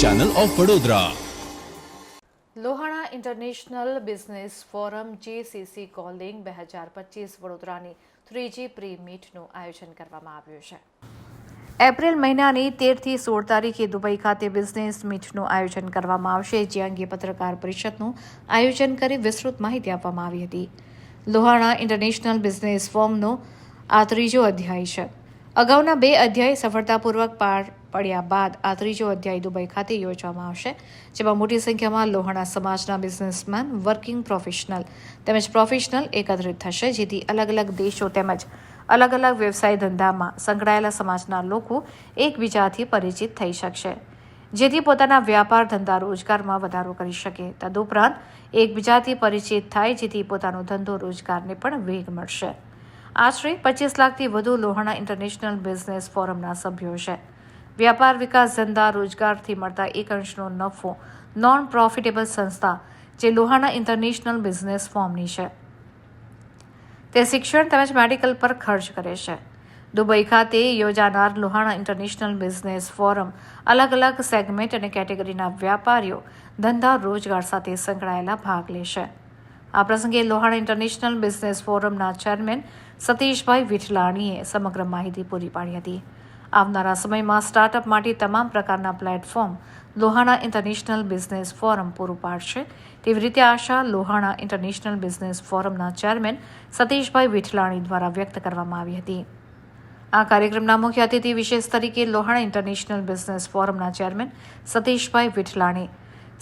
Channel of Vadodara Lohana international business forum GCC calling બે હજાર પચીસ વડોદરાની ત્રીજી પ્રી મીટનું આયોજન કરવામાં આવ્યું છે. એપ્રિલ મહિનાની તેરથી સોળ તારીખે દુબઈ ખાતે બિઝનેસ મીટનું આયોજન કરવામાં આવશે, જે અંગે પત્રકાર પરિષદનું આયોજન કરી વિસ્તૃત માહિતી આપવામાં આવી હતી. લોહાણા ઇન્ટરનેશનલ બિઝનેસ ફોર્મનો આ ત્રીજો અધ્યાય છે. અગાઉના બે અધ્યાય સફળતાપૂર્વક પાર પડ્યા બાદ આ ત્રીજો અધ્યાય દુબઈ ખાતે યોજવામાં આવશે, જેમાં મોટી સંખ્યામાં લોહાણા સમાજના બિઝનેસમેન વર્કિંગ પ્રોફેશનલ તેમજ પ્રોફેશનલ એકત્રિત થશે, જેથી અલગ અલગ દેશો તેમજ અલગ અલગ વ્યવસાય ધંધામાં સંકળાયેલા સમાજના લોકો એકબીજાથી પરિચિત થઈ શકશે, જેથી પોતાના વ્યાપાર ધંધા રોજગારમાં વધારો કરી શકે. તદુપરાંત એકબીજાથી પરિચિત થાય, જેથી પોતાનો ધંધો રોજગારને પણ વેગ મળશે. આશરે પચીસ લાખથી વધુ લોહાણા ઇન્ટરનેશનલ બિઝનેસ ફોરમના સભ્યો છે. વ્યાપાર વિકાસ ધંધા રોજગારથી મળતા એક અંશનો નફો નોન પ્રોફિટેબલ સંસ્થા જે લોહાણા ઇન્ટરનેશનલ બિઝનેસ ફોર્મની છે. તે શિક્ષણ તેમજ મેડિકલ પર ખર્ચ કરે છે. દુબઈ ખાતે યોજાનાર લોહાણા ઇન્ટરનેશનલ બિઝનેસ ફોરમ અલગ અલગ સેગમેન્ટ અને કેટેગરીના વ્યાપારીઓ ધંધા રોજગાર સાથે સંકળાયેલા ભાગ લેશે આ પ્રસંગે લોહાણા ઇન્ટરનેશનલ બિઝનેસ ફોરમના ચેરમેન સતીશભાઈ વિઠલાણીએ સમગ્ર માહિતી પૂરી પાડી હતી. આવનારા સમયમાં સ્ટાર્ટઅપ માટે તમામ પ્રકારના platform Lohana international business forum પૂરું પાડશે. તેવી રીતે આશા લોહાણા ઇન્ટરનેશનલ બિઝનેસ ફોરમના ચેરમેન સતીશભાઈ વિઠલાણી દ્વારા વ્યક્ત કરવામાં આવી હતી. આ કાર્યક્રમના મુખ્ય અતિથિ વિશેષ તરીકે લોહાણા ઇન્ટરનેશનલ બિઝનેસ ફોરમના ચેરમેન સતીશભાઈ વિઠલાણી,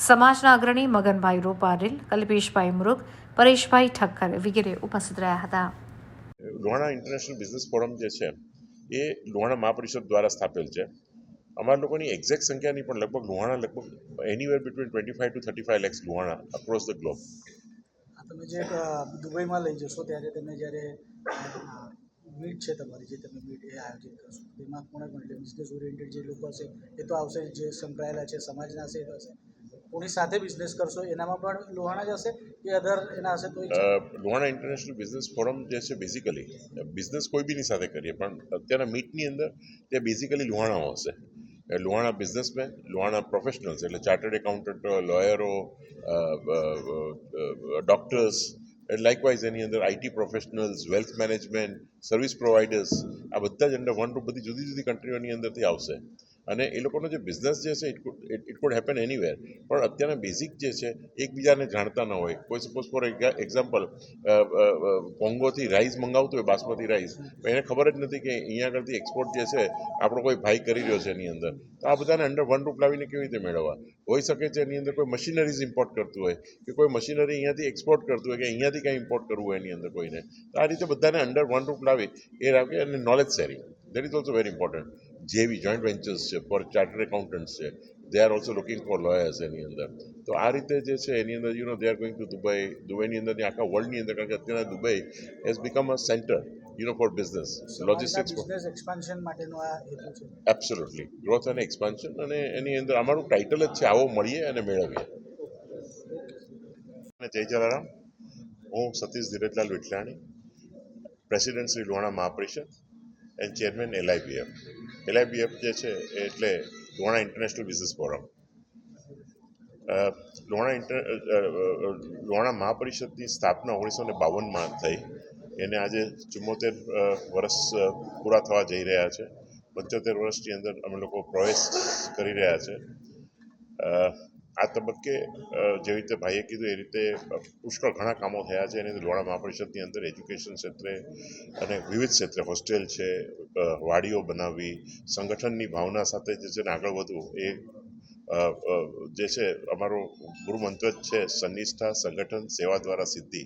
સમાજના અગ્રણી મગનભાઈ રૂપારેલ, કલ્પેશભાઈ મૃગ, પરેશભાઈ ઠક્કર વગેરે ઉપસ્થિત રહ્યા હતા. લોહાણા ઇન્ટરનેશનલ બિઝનેસ ફોરમ જે છે એ લોહાણા મહાપરિષદ દ્વારા સ્થાપેલ છે. અમારા લોકોની એક્ઝેક્ટ સંખ્યા નહીં પણ લગભગ લોહાણા લગભગ anywhere between twenty five to thirty five lakhs Lohana across the globe તમે જે દુબઈમાં લઈ જશો ત્યારે તમે જ્યારે મીટ છે તમારી જે તમે મીટ એ આયોજિત કરશો. તેમાં કોણે પણ બિઝનેસ ઓરિએન્ટેડ જે લોકો હશે એ તો આવશે, જે સંકળાયેલા છે, સમાજના હશે એ હશે. કોની સાથે બિઝનેસ કરશો? એનામાં પણ લોહાણા જ હશે કે અધર એના હશે તો લોહાણા ઇન્ટરનેશનલ બિઝનેસ ફોરમ જે છે બેઝિકલી બિઝનેસ કોઈ બીની સાથે કરીએ, પણ અત્યારના મીટની અંદર તે બેઝિકલી લોહાણાઓ હશે. લોહાણા બિઝનેસમેન લોહાણા પ્રોફેશનલ્સ એટલે ચાર્ટર્ડ એકાઉન્ટન્ટ લોયરો ડૉક્ટર્સ લાઇકવાઇઝ એની અંદર IT professionals wealth management service providers આ બધા જ અંડર વન રૂપ બધી જુદી જુદી કન્ટ્રીઓની અંદરથી આવશે. અને એ લોકોનો જે બિઝનેસ જે છે ઇટ કુડ હેપન એનીવેર પણ અત્યારના બેઝિક જે છે, એકબીજાને જાણતા ન હોય. કોઈ સપોઝ ફોર એક્ઝામ્પલ કોંગોથી રાઈસ મંગાવતું હોય, બાસમતી રાઈસ એને ખબર જ નથી કે અહીંયા આગળથી એક્સપોર્ટ જે છે, આપણો કોઈ ભાઈ કરી રહ્યો છે એની અંદર. તો આ બધાને અંડર વન રૂપ લાવીને કેવી રીતે મેળવવા? હોઈ શકે છે એની અંદર કોઈ મશીનરીઝ ઇમ્પોર્ટ કરતું હોય, કે કોઈ મશીનરી અહીંયાથી એક્સપોર્ટ કરતું હોય, કે અહીંયાથી કંઈ ઇમ્પોર્ટ કરવું હોય એની અંદર કોઈને. તો આ રીતે બધાને અંડર વન રૂપ લાવી, એ રાખે અને knowledge sharing that is also very important જેવી જોઈન્ટ વેન્ચર્સ છે ફોર ચાર્ટર્ડ એકાઉન્ટન્ટ્સ છે. They are also looking for lawyers એની અંદર. તો આ રીતે જે છે એની અંદર you know they are going to Dubai દુબઈની અંદરની આખા વર્લ્ડની અંદર કારણ કે અત્યારે Dubai has become a centre you know for business logistics expansion માટેનો આ હેતુ છે. એબ્સોલ્યુટલી ગ્રોથ અને એક્સપાન્શન અને એની અંદર અમારું ટાઇટલ જ છે આવો મળીએ અને મેળવીએ. અને જય જલારામ. હું Satish Dhirajlal Vithalani president Shri Lohana Mahaparishad and chairman LIBF LIBF જે છે એટલે Lohana international business forum. Lohana inter Lohana મહાપરિષદની સ્થાપના ઓગણીસો ને બાવનમાં થઈ. એને આજે ચુમ્મોતેર વર્ષ પૂરા થવા જઈ રહ્યા છે. પંચોતેર વર્ષની અંદર અમે લોકો પ્રવેશ કરી રહ્યા છે. આ તબક્કે જેવી રીતે ભાઈએ કીધું એ રીતે પુષ્કળ ઘણા કામો થયા છે. એની લોહાણા મહાપરિષદની અંદર એજ્યુકેશન ક્ષેત્રે અને વિવિધ ક્ષેત્રે હોસ્ટેલ છે વાડીઓ બનાવવી, સંગઠનની ભાવના સાથે જે છે આગળ વધવું, એ જે છે અમારો ગુરુમંત્ર જ છે, સંનિષ્ઠા, સંગઠન, સેવા દ્વારા સિદ્ધિ.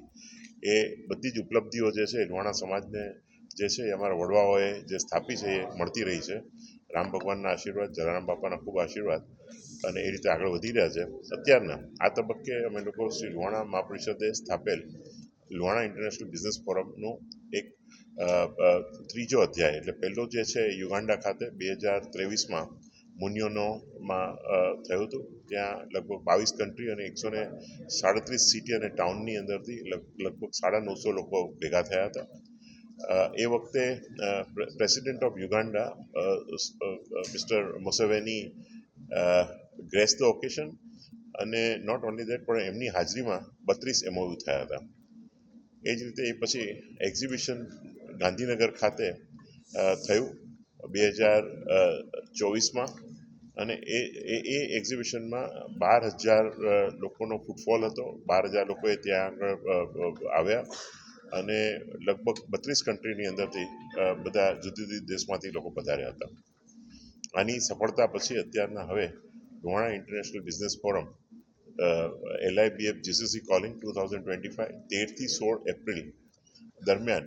એ બધી જ ઉપલબ્ધિઓ જે છે એ લોહાણા સમાજને જે છે એ અમારા વડવાઓએ જે સ્થાપી છે એ મળતી રહી છે. રામ ભગવાનના આશીર્વાદ, જલારામ બાપાના ખૂબ આશીર્વાદ. અને એ રીતે આગળ વધી રહ્યા છે. અત્યારના આ તબક્કે અમે લોકો શ્રી લોહાણા મહાપરિષદે સ્થાપેલ લોહાણા ઇન્ટરનેશનલ બિઝનેસ ફોરમનું એક ત્રીજો અધ્યાય. એટલે પહેલો જે છે યુગાન્ડા ખાતે બે હજાર ત્રેવીસમાં મુનિયોનોમાં થયું હતું. ત્યાં લગભગ બાવીસ કન્ટ્રી અને એકસો ને સાડત્રીસ સિટી અને ટાઉનની અંદરથી લગ- લગભગ સાડા નવસો લોકો ભેગા થયા હતા. એ વખતે president of Uganda mister Museveni grace the occasion અને નોટ ઓનલી દેટ પણ એમની હાજરીમાં બત્રીસ એમઓયુ થયા હતા. એ જ રીતે એ પછી એક્ઝિબિશન ગાંધીનગર ખાતે થયું બે હજાર ચોવીસમાં. અને એ એ એક્ઝિબિશનમાં બાર હજાર લોકોનો ફૂટફોલ હતો. બાર હજાર લોકોએ ત્યાં આગળ આવ્યા. અને લગભગ બત્રીસ કન્ટ્રીની અંદરથી બધા જુદી જુદી દેશમાંથી લોકો પધાર્યા હતા. આની સફળતા પછી અત્યારના હવે Lohana international business Forum LIBF GCC calling two thousand twenty five તેરથી સોળ એપ્રિલ દરમિયાન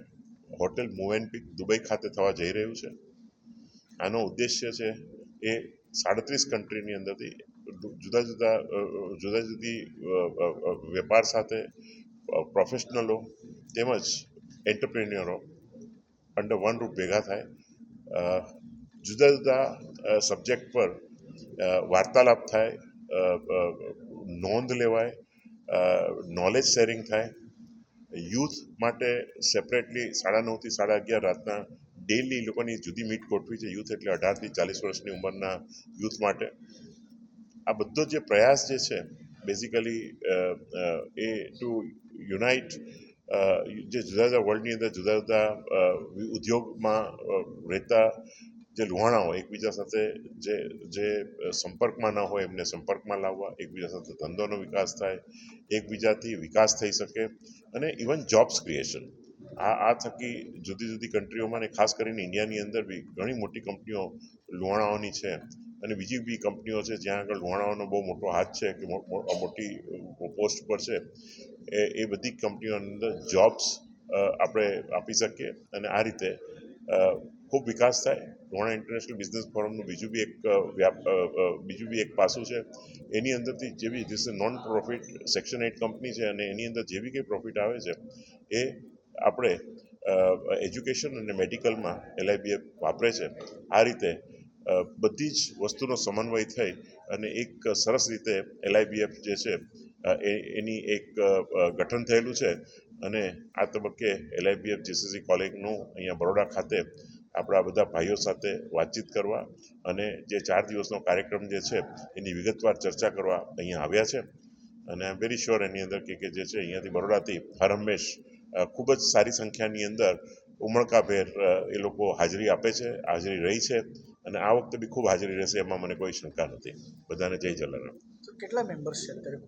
હોટેલ મુવેનપિક દુબઈ ખાતે થવા જઈ રહ્યું છે. આનો ઉદ્દેશ્ય છે એ સાડત્રીસ કન્ટ્રીની અંદરથી જુદા જુદા જુદા જુદી વેપાર સાથે પ્રોફેશનલો તેમજ એન્ટરપ્રેન્યોરો અંડર વન રૂપ ભેગા થાય. જુદા જુદા સબ્જેક્ટ પર વાર્તાલાપ થાય નોંધ લેવાય નોલેજ શેરિંગ થાય. યુથ માટે સેપરેટલી સાડા નવથી સાડા અગિયાર રાતના ડેલી લોકોની જુદી મીટ ગોઠવી છે. યુથ એટલે અઢારથી ચાલીસ વર્ષની ઉંમરના યુથ માટે. આ બધો જે પ્રયાસ જે છે બેઝિકલી એ ટુ યુનાઇટ જે જુદા જુદા વર્લ્ડની અંદર જુદા જુદા ઉદ્યોગમાં રહેતા જે લુહાણાઓ એકબીજા સાથે જે જે સંપર્કમાં ન હોય, એમને સંપર્કમાં લાવવા, એકબીજા સાથે ધંધોનો વિકાસ થાય, એકબીજાથી વિકાસ થઈ શકે અને ઇવન જોબ્સ ક્રિએશન આ આ થકી જુદી જુદી કન્ટ્રીઓમાં ને ખાસ કરીને ઇન્ડિયાની અંદર બી ઘણી મોટી કંપનીઓ લુહાણાઓની છે અને બીજી બી કંપનીઓ છે, જ્યાં આગળ લુહાણાઓનો બહુ મોટો હાથ છે કે મોટી પોસ્ટ પર છે, એ એ બધી કંપનીઓની અંદર જોબ્સ આપણે આપી શકીએ અને આ રીતે ખૂબ વિકાસ થાય. રોણા ઇન્ટરનેશનલ બિઝનેસ ફોરમનું બીજું બી એક વ્યાપ બીજું બી એક પાસું છે. એની અંદરથી જે be this non profit section eight company છે અને એની અંદર જે બી કંઈ પ્રોફિટ આવે છે, એ આપણે એજ્યુકેશન અને મેડિકલમાં એલઆઈબીએફ વાપરે છે. આ રીતે બધી જ વસ્તુનો સમન્વય થઈ અને એક સરસ રીતે એલઆઈબીએફ જે છે એની એક ગઠન થયેલું છે. અને આ તબક્કે એલઆઈબીએફ જીસીસી કોલેજનું અહીંયા બરોડા ખાતે આપણા બધા ભાઈઓ સાથે વાતચીત કરવા અને જે ચાર દિવસનો કાર્યક્રમ જે છે, એની વિગતવાર ચર્ચા કરવા અહીંયા આવ્યા છે. અને આઈ વેરી શ્યોર એની અંદર કે જે છે, અહીંયાથી બરોડાથી હર હંમેશ ખૂબ જ સારી સંખ્યાની અંદર ઉમળકાભેર એ લોકો હાજરી આપે છે, હાજરી રહી છે અને આ વખતે બી ખૂબ હાજરી રહેશે એમાં મને કોઈ શંકા નથી. બધાને જય જલારામ. કેટલા મેમ્બર્સ છે અત્યારે